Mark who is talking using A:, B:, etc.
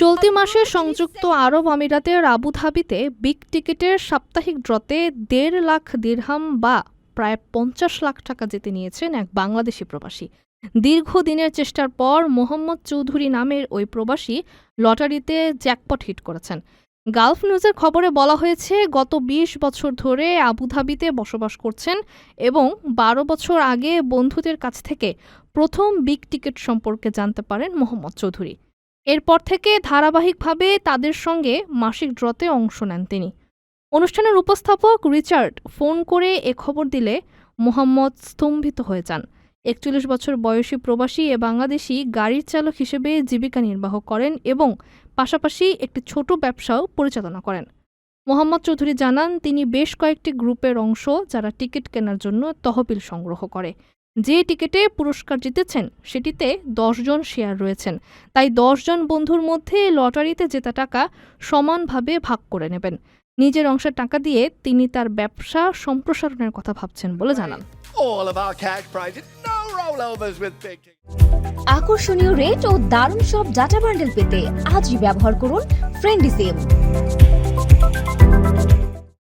A: চলতি মাসে সংযুক্ত আরব আমিরাতের আবুধাবিতে বিগ টিকেটের সাপ্তাহিক ড্রতে দেড় লাখ দিরহাম বা প্রায় পঞ্চাশ লাখ টাকা জিতে নিয়েছেন এক বাংলাদেশি প্রবাসী। দীর্ঘদিনের চেষ্টার পর মোহাম্মদ চৌধুরী নামের ওই প্রবাসী লটারিতে জ্যাকপট হিট করেছেন। গালফ নিউজের খবরে বলা হয়েছে, গত ২০ বছর ধরে আবুধাবিতে বসবাস করছেন এবং বারো বছর আগে বন্ধুদের কাছ থেকে প্রথম বিগ টিকেট সম্পর্কে জানতে পারেন মোহাম্মদ চৌধুরী। এরপর থেকে ধারাবাহিকভাবে তাদের সঙ্গে মাসিক ড্রতে অংশ নেন তিনি। অনুষ্ঠানের উপস্থাপক রিচার্ড ফোন করে এ খবর দিলে মোহাম্মদ স্তম্ভিত হয়ে যান। একচল্লিশ বছর বয়সী প্রবাসী এ বাংলাদেশি গাড়ির চালক হিসেবে জীবিকা নির্বাহ করেন এবং পাশাপাশি একটি ছোট ব্যবসাও পরিচালনা করেন। মোহাম্মদ চৌধুরী জানান, তিনি বেশ কয়েকটি গ্রুপের অংশ যারা টিকিট কেনার জন্য তহবিল সংগ্রহ করে। যে টিকিটে পুরস্কার জিতেছেন, সেটিতে জন শেয়ার রয়েছেন। তাই জন বন্ধুর মধ্যে লটারিতে জেতা টাকা সমানভাবে ভাগ করে নেবেন। নিজের অংশের টাকা দিয়ে তিনি তার ব্যবসা সম্প্রসারণের কথা ভাবছেন বলে জানান।
B: আকর্ষণীয় রেট ও দারুণ সব ডাটা বান্ডেল পেতে আজই ব্যবহার করুন ফ্রেন্ডিসেভ